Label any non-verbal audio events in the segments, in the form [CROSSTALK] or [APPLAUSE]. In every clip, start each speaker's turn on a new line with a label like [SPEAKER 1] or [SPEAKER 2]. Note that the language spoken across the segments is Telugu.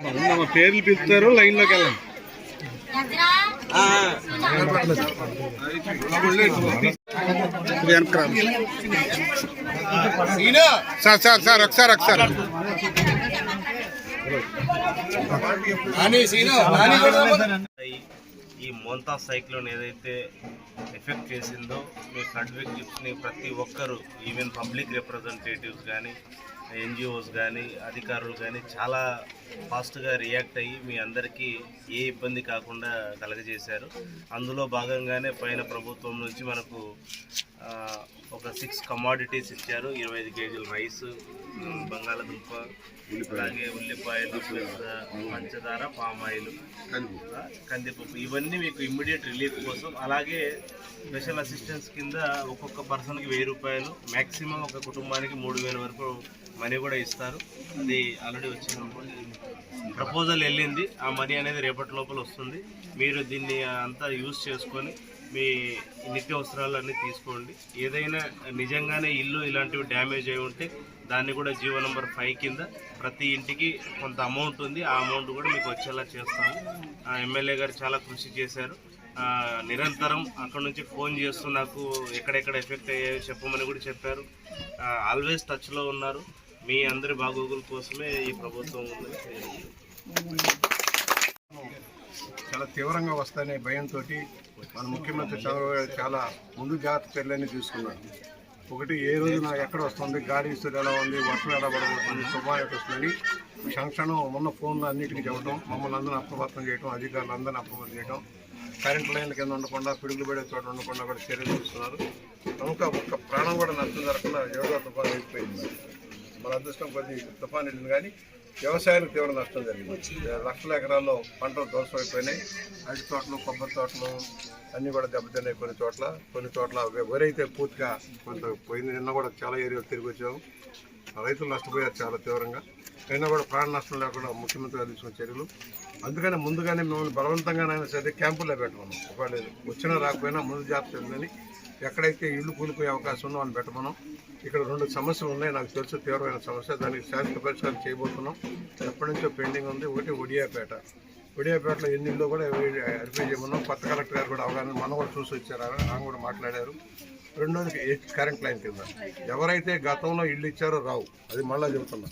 [SPEAKER 1] మా పేర్లు పిలుస్తారు లైన్లోకి వెళ్ళండి సార్ సార్ సార్ ఒకసారి ఒకసారి.
[SPEAKER 2] ఈ- మొంతా మోంతా సైక్లోన్ ఏదైతే ఎఫెక్ట్ చేసిందో మీ ఫ్లడ్ విక్టిమ్స్ని ప్రతి ఒక్కరు ఈవెన్ పబ్లిక్ రిప్రజెంటేటివ్స్ కానీ ఎన్జిఓస్ కానీ అధికారులు కానీ చాలా ఫాస్ట్గా రియాక్ట్ అయ్యి మీ అందరికీ ఏ ఇబ్బంది కాకుండా కలగజేశారు. అందులో భాగంగానే పైన ప్రభుత్వం నుంచి మనకు ఒక సిక్స్ కమాడిటీస్ ఇచ్చారు. ఇరవై ఐదు కేజీల రైస్ బంగాళాదుంప అలాగే ఉల్లిపాయలు ప్లస్ పంచదార పామాయిల్ కందిపప్పు. ఇవన్నీ మీకు ఇమ్మీడియట్ రిలీఫ్ కోసం. అలాగే స్పెషల్ అసిస్టెన్స్ కింద ఒక్కొక్క పర్సన్కి వెయ్యి రూపాయలు. మ్యాక్సిమం ఒక కుటుంబానికి మూడు వేల వరకు మనీ కూడా ఇస్తారు. అది ఆల్రెడీ వచ్చిన ప్రపోజల్ వెళ్ళింది. ఆ మనీ అనేది రేపటి లోపల వస్తుంది. మీరు దీన్ని అంతా యూజ్ చేసుకొని మీ నిత్యావసరాలు అన్నీ తీసుకోండి. ఏదైనా నిజంగానే ఇల్లు ఇలాంటివి డ్యామేజ్ అయి ఉంటే దాన్ని కూడా జీవో నెంబర్ ఫైవ్ కింద ప్రతి ఇంటికి కొంత అమౌంట్ ఉంది. ఆ అమౌంట్ కూడా మీకు వచ్చేలా చేస్తాము. ఎమ్మెల్యే గారు చాలా కృషి చేశారు. నిరంతరం అక్కడ నుంచి ఫోన్ చేస్తూ నాకు ఎక్కడెక్కడ ఎఫెక్ట్ అయ్యాయో చెప్పమని కూడా చెప్పారు. ఆల్వేస్ టచ్లో ఉన్నారు. మీ అందరి బాగోగుల కోసమే ఈ ప్రభుత్వం ఉందని
[SPEAKER 3] చాలా తీవ్రంగా వస్తాయనే భయంతో మన ముఖ్యమంత్రి చంద్రబాబు గారు చాలా ముందు జాగ్రత్త చర్యలన్నీ తీసుకున్నారు. ఒకటి ఏ రోజున ఎక్కడ వస్తుంది గాలి ఇస్తుంది ఎలా ఉంది వర్షం ఎలా పడబోతుంది తుఫాన్ ఎక్కడ వస్తుందని క్షణక్షణం ఉన్న ఫోన్లు అన్నింటికి చెప్పడం మమ్మల్ని అందరిని అప్రమత్తం చేయడం అధికారులు అందరిని అప్రమత్తం చేయడం కరెంట్ లైన్ల కింద ఉండకుండా పిడుగులు పడే చోట ఉండకుండా కూడా చర్యలు తీసుకున్నారు. కనుక ఒక్క ప్రాణం కూడా నష్టం జరగకుండా యోగా తుఫాన్ వెళ్ళిపోయింది మన అదృష్టం కొద్ది తుఫాన్ వెళ్ళింది కానీ వ్యవసాయానికి తీవ్ర నష్టం జరిగింది. లక్షల ఎకరాల్లో పంటలు దోషమైపోయినాయి అయిపోయినాయి అరటి తోటలు కొబ్బరి తోటలు అన్నీ కూడా దెబ్బతిన్నాయి కొన్ని చోట్ల. కొన్ని చోట్ల వరైతే పూర్తిగా కొంత పోయింది. నిన్న కూడా చాలా ఏరియాలు తిరిగి వచ్చాము. రైతులు నష్టపోయారు చాలా తీవ్రంగా. అయినా కూడా ప్రాణ నష్టం లేకుండా ముఖ్యమంత్రి గారు తీసుకున్న చర్యలు. అందుకని ముందుగానే మిమ్మల్ని బలవంతంగానైనా సరే క్యాంపుల్లో పెట్టమన్నాం. ఒకవేళ వచ్చినా రాకపోయినా ముందు జాగ్రత్త ఉందని ఎక్కడైతే ఇల్లు కూలిపోయే అవకాశం ఉందో వాళ్ళని పెట్టమన్నాం. ఇక్కడ రెండు సమస్యలు ఉన్నాయి. నాకు తెలుసు తీవ్రమైన సమస్య. దానికి శాశ్వత పరిష్కారం చేయబోతున్నాం. ఎప్పటి నుంచో పెండింగ్ ఉంది. ఒకటి ఒడియాపేట. ఒడియాపేటలో ఎన్ని ఇల్లు కూడా వెరిఫై చేయమన్నాం. కొత్త కలెక్టర్ గారు కూడా అవగాహన మనం కూడా చూసి వచ్చారు. ఆమె కూడా మాట్లాడారు. రెండోది కరెంట్ లైన్ కింద. ఎవరైతే గతంలో ఇల్లు ఇచ్చారో రావు. అది మళ్ళీ చెబుతున్నాం.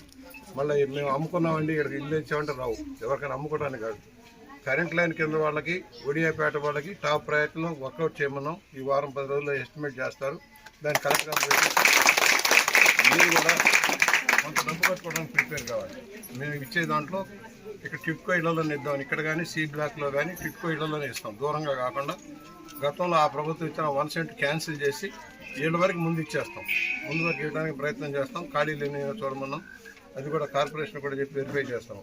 [SPEAKER 3] మళ్ళీ మేము అమ్ముకున్నామండి. ఇక్కడ ఇల్లు ఇచ్చామంటే రావు. ఎవరికైనా అమ్ముకోవడానికి కాదు. కరెంట్ లైన్ కింద వాళ్ళకి ఒడియాపేట వాళ్ళకి టాప్ ప్రయత్నం వర్కౌట్ చేయమన్నాం. ఈ వారం పది రోజుల్లో ఎస్టిమేట్ చేస్తారు. దాన్ని కరెక్ట్గా మీరు కూడా కొంత డబ్బు కట్టుకోవడానికి ప్రిపేర్ కావాలి. మేము ఇచ్చే దాంట్లో ఇక్కడ టిప్కో ఇళ్ళలోనే ఇద్దాం ఇక్కడ కానీ సి బ్లాక్లో కానీ టిప్కో ఇళ్ళలోనే ఇస్తాం. దూరంగా కాకుండా గతంలో ఆ ప్రభుత్వం ఇచ్చిన వన్ సెంట్ క్యాన్సిల్ చేసి ఏళ్ళ వరకు ముందు ఇచ్చేస్తాం. ముందు వరకు ఇవ్వడానికి ప్రయత్నం చేస్తాం. ఖాళీ లేని చూడమన్నాం. అది కూడా కార్పొరేషన్ కూడా చెప్పి వెరిఫై చేస్తాం.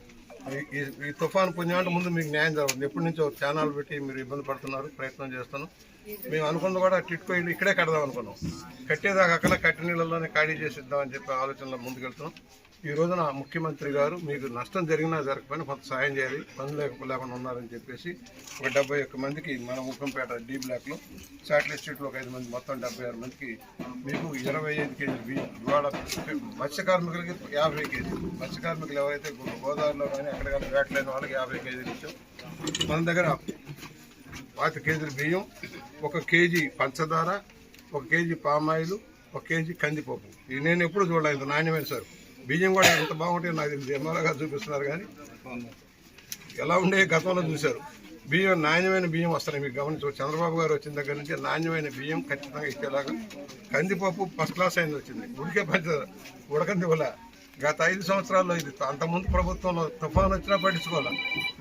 [SPEAKER 3] ఈ- ఈ తుఫాను తుఫాన్ అంటే ముందు మీకు న్యాయం జరుగుతుంది. ఎప్పటి నుంచో ఛానల్ పెట్టి మీరు ఇబ్బంది పడుతున్నారు ప్రయత్నం చేస్తాను మేము అనుకున్న కూడా టిట్కో ఇల్లు ఇక్కడే కడదాం అనుకున్నాం. కట్టేదాకా అక్కడ కట్టి నీళ్ళలోనే ఖాళీ చేసి ఇద్దామని చెప్పి ఆలోచనలో ముందుకెళ్తున్నాం. ఈ రోజున ముఖ్యమంత్రి గారు మీకు నష్టం జరిగినా జరగకపోయినా కొంత సాయం చేయాలి. పని లేక లేకుండా ఉన్నారని చెప్పేసి ఒక డెబ్బై ఒక్క మందికి మన ముఖంపేట డి బ్లాక్లో శాటిలైట్ స్ట్రీట్లో ఒక ఐదు మంది మొత్తం డెబ్బై ఆరు మందికి మీకు ఇరవై ఐదు కేజీలు బియ్యం ఇవాళ మత్స్య కార్మికులకి యాభై కేజీలు. మత్స్య కార్మికులు ఎవరైతే గోదావరిలో కానీ అక్కడ కానీ వేటలేని వాళ్ళకి యాభై కేజీలు ఇచ్చాం. మన దగ్గర పాతి కేజీలు బియ్యం ఒక కేజీ పంచదార ఒక కేజీ పామాయిల్ ఒక కేజీ కందిపప్పు. ఇది నేను ఎప్పుడు చూడలేదు ఇంత నాణ్యమైన సార్. బియ్యం కూడా ఎంత బాగుంటే నాకు తెలియదు. ఎమ్మెల్యే చూపిస్తున్నారు కానీ ఎలా ఉండే గతంలో చూశారు. బియ్యం నాణ్యమైన బియ్యం వస్తున్నాయి మీకు గమనించు. చంద్రబాబు గారు వచ్చిన దగ్గర నుంచి నాణ్యమైన బియ్యం ఖచ్చితంగా ఇచ్చేలాగా కందిపప్పు ఫస్ట్ క్లాస్ అయింది వచ్చింది. ఉడికే పంచదార ఉడకంది వల్ల గత ఐదు సంవత్సరాల్లో ఇది అంతకుముందు ప్రభుత్వంలో తుఫాన్ వచ్చినా పట్టించుకోవాలా?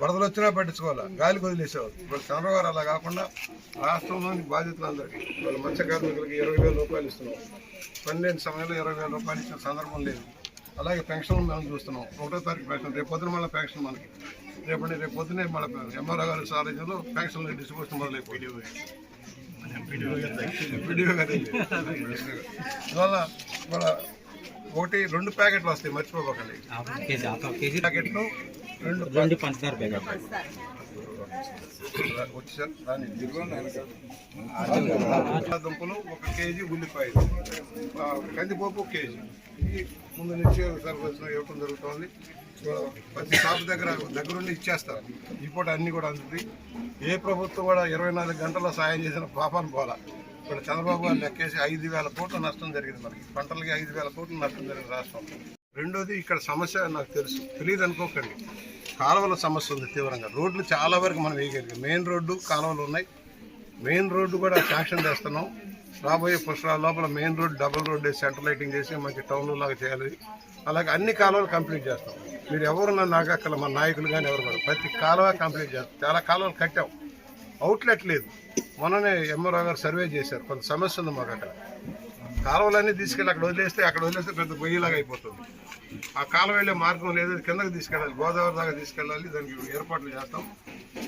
[SPEAKER 3] వరదలు వచ్చినా పట్టించుకోవాలా? గాలికి వదిలేసేవారు ఇప్పుడు చంద్రబాబు అలా కాకుండా రాష్ట్రంలోని బాధితులందరికీ వాళ్ళ మత్స్య కార్మికులకి ఇరవై వేల రూపాయలు ఇస్తున్నాం. పన్నెండు సమయంలో ఇరవై వేల రూపాయలు ఇచ్చిన సందర్భం లేదు. అలాగే పెన్షన్ మనం చూస్తున్నాం. ఒకటో తారీఖు పెన్షన్ రేపు పొద్దున మళ్ళీ పెన్షన్ మనకి. రేపటి రేపు పొద్దునే మళ్ళీ ఎంఆర్ఓ గారి సారథ్యంలో పెన్షన్ డిస్ట్రిబ్యూషన్ మొదలైపోయింది. వీడియో ఇవాళ ఒకటి రెండు ప్యాకెట్లు వస్తాయి మర్చిపోకండి ప్యాకెట్లు రెండు
[SPEAKER 4] రెండు పంచదార ప్యాకెట్
[SPEAKER 3] దుంపలు ఒక కేజీ ఉల్లిపాయలు. ఒక కేజీ. ముందు నుంచి సర్వీస్ ఇవ్వడం జరుగుతుంది. ప్రతి షాప్ దగ్గర దగ్గరుండి ఇచ్చేస్తారు. ఈ పూట అన్ని కూడా అందుతుంది ఏ ప్రభుత్వం కూడా ఇరవై నాలుగు గంటల్లో సాయం చేసిన పాపాన్ని పోలా. ఇక్కడ చంద్రబాబు గారు లెక్కేసి ఐదు వేల కోట్ల నష్టం జరిగింది మనకి. పంటలకి ఐదు వేల కోట్ల నష్టం జరిగింది రాష్ట్రంలో. రెండోది ఇక్కడ సమస్య నాకు తెలుసు. తెలియదు అనుకోకండి. కాలువల సమస్య ఉంది తీవ్రంగా. రోడ్లు చాలా వరకు మనం వేయగలిగాం. మెయిన్ రోడ్డు కాలువలు ఉన్నాయి. మెయిన్ రోడ్డు కూడా శాంక్షన్ చేస్తున్నాం. రాబోయే పుష్పాల లోపల main road double road center lighting చేసి మంచి టౌన్ లాగా చేయాలి. అలాగే అన్ని కాలువలు కంప్లీట్ చేస్తాం. మీరు ఎవరు నన్ను నాగక్కల మన నాయకులు కానీ ఎవరు కూడా ప్రతి కాలువ కంప్లీట్ చేస్తాం. చాలా కాలువలు కట్టాం. అవుట్లెట్ లేదు. మొన్ననే ఎంఆర్ఓ గారు సర్వే చేశారు. కొంత సమస్య ఉంది మాకు అక్కడ. కాలువలన్నీ తీసుకెళ్ళి అక్కడ వదిలేస్తే అక్కడ వదిలేస్తే పెద్ద పొయ్యిలాగా అయిపోతుంది. ఆ కాలువ వెళ్ళే మార్గం లేదు. కిందకి తీసుకెళ్ళాలి. గోదావరి దాకా తీసుకెళ్ళాలి. దానికి ఏర్పాట్లు చేస్తాం.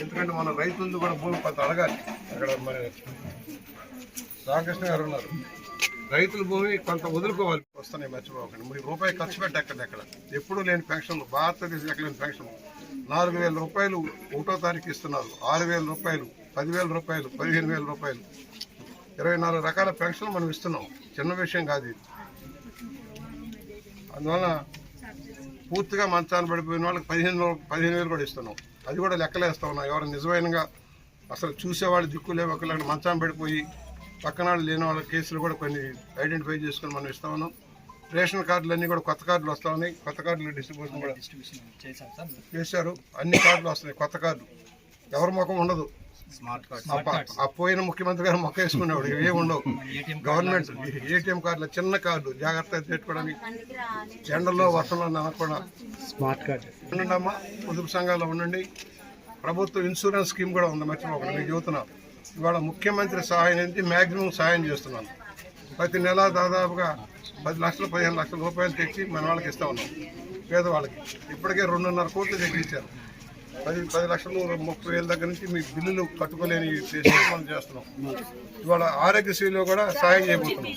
[SPEAKER 3] ఎందుకంటే మన రైతులది కూడా భూమి కొంత అడగాలి. అక్కడ మరి రామకృష్ణ గారు ఉన్నారు. రైతుల భూమి కొంత వదులుకోవాలి. వస్తున్నాయి మర్చిపోకండి. మీరు రూపాయి ఖర్చు పెట్టి అక్కడ? ఎప్పుడూ లేని పెన్షన్లు భారతదేశం ఎక్కడ లేని పెన్షన్. నాలుగు వేల రూపాయలు ఒకటో తారీఖు ఇస్తున్నారు. ఆరు వేల రూపాయలు. పదివేల రూపాయలు పదిహేను వేల రూపాయలు. ఇరవై నాలుగు రకాల పెన్షన్లు మనం ఇస్తున్నాం. చిన్న విషయం కాదు ఇది. అందువలన పూర్తిగా మంచాన్ని పడిపోయిన వాళ్ళకి పదిహేను పదిహేను వేలు కూడా ఇస్తున్నాం. అది కూడా లెక్కలేస్తా ఉన్నాం. ఎవరు నిజమైనగా అసలు చూసేవాళ్ళు దిక్కు లేవు ఒకళ్ళు మంచాన్ని పడిపోయి పక్కన వాళ్ళు లేని వాళ్ళ కేసులు కూడా కొన్ని ఐడెంటిఫై చేసుకొని మనం ఇస్తా ఉన్నాం. రేషన్ కార్డులు అన్నీ కూడా కొత్త కార్డులు వస్తా ఉన్నాయి. కొత్త కార్డులు డిస్ట్రిబ్యూషన్ కూడా చేశారు అన్ని కార్డులు వస్తున్నాయి కొత్త కార్డు ఎవరి ముఖం ఉండదు.
[SPEAKER 2] స్మార్ట్ కార్డ్
[SPEAKER 3] ఆ ప- ఆ పోయిన ముఖ్యమంత్రి గారు మొక్క వేసుకునేవాడు. [LAUGHS] ఇవి ఉండవు. గవర్నమెంట్ ఏటీఎం కార్డుల చిన్న కార్డు జాగ్రత్తగా పెట్టుకోవడానికి ఎండలో వర్షంలో ననకుండా
[SPEAKER 1] స్మార్ట్ కార్డ్.
[SPEAKER 3] ఉండండి అమ్మా పొదుపు సంఘాల్లో ఉండండి. ప్రభుత్వ ఇన్సూరెన్స్ స్కీమ్ కూడా ఉంది మర్చిపోకండి మీకు చెబుతున్నాం. ఇవాళ ముఖ్యమంత్రి సహాయం నుంచి మ్యాక్సిమం సహాయం చేస్తున్నాను. ప్రతి నెల దాదాపుగా పది లక్షలు పదిహేను లక్షల రూపాయలు తెచ్చి మన వాళ్ళకి ఇస్తా ఉన్నాం. పేదవాళ్ళకి. ఇప్పటికే రెండున్నర కోట్లు తెచ్చించారు పది పది లక్షలు ముప్పై వేల దగ్గర నుంచి మీ బిల్లులు కట్టుకోలేని చేసేది మనం చేస్తున్నాం. ఇవాళ ఆరోగ్యశ్రీలో కూడా సహాయం చేయబోతున్నాం.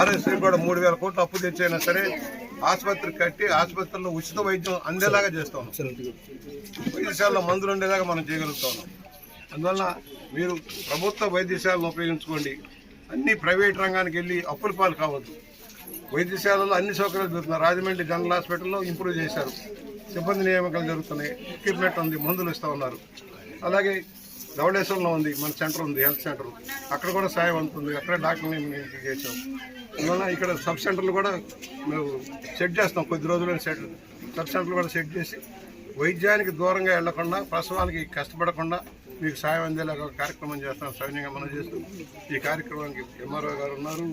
[SPEAKER 3] ఆరోగ్యశ్రీ కూడా మూడు వేల కోట్లు అప్పు తెచ్చైనా సరే ఆసుపత్రి కట్టి ఆసుపత్రిలో ఉచిత వైద్యం అందేలాగా చేస్తాం వైద్యశాలలో మందులు ఉండేలాగా మనం చేయగలుగుతాం అందువల్ల మీరు ప్రభుత్వ వైద్యశాలను ఉపయోగించుకోండి. అన్ని ప్రైవేట్ రంగానికి వెళ్ళి అప్పుల పాలు కావద్దు. వైద్యశాలలో అన్ని సౌకర్యాలు దొరుకుతున్నాయి. రాజమండ్రి జనరల్ హాస్పిటల్లో ఇంప్రూవ్ చేశారు. సిబ్బంది నియామకాలు జరుగుతున్నాయి. ఎక్విప్మెంట్ ఉంది మందులు ఇస్తూ ఉన్నారు. అలాగే ధవళేశ్వరంలో ఉంది మన సెంటర్ ఉంది హెల్త్ సెంటర్. అక్కడ కూడా సాయం అందుతుంది అక్కడ డాక్టర్ని మేము చేసాం అందువల్ల ఇక్కడ సబ్ సెంటర్లు కూడా మేము సెట్ చేస్తాం. కొద్ది రోజుల్లో సెట్ సబ్ సెంటర్లు కూడా సెట్ చేసి వైద్యానికి దూరంగా వెళ్ళకుండా ప్రసవానికి కష్టపడకుండా మీకు సాయం అందేలాగా కార్యక్రమం చేస్తాం. సైన్యంగా మనం చేస్తూ. ఈ కార్యక్రమానికి ఎంఆర్ఓ గారు ఉన్నారు.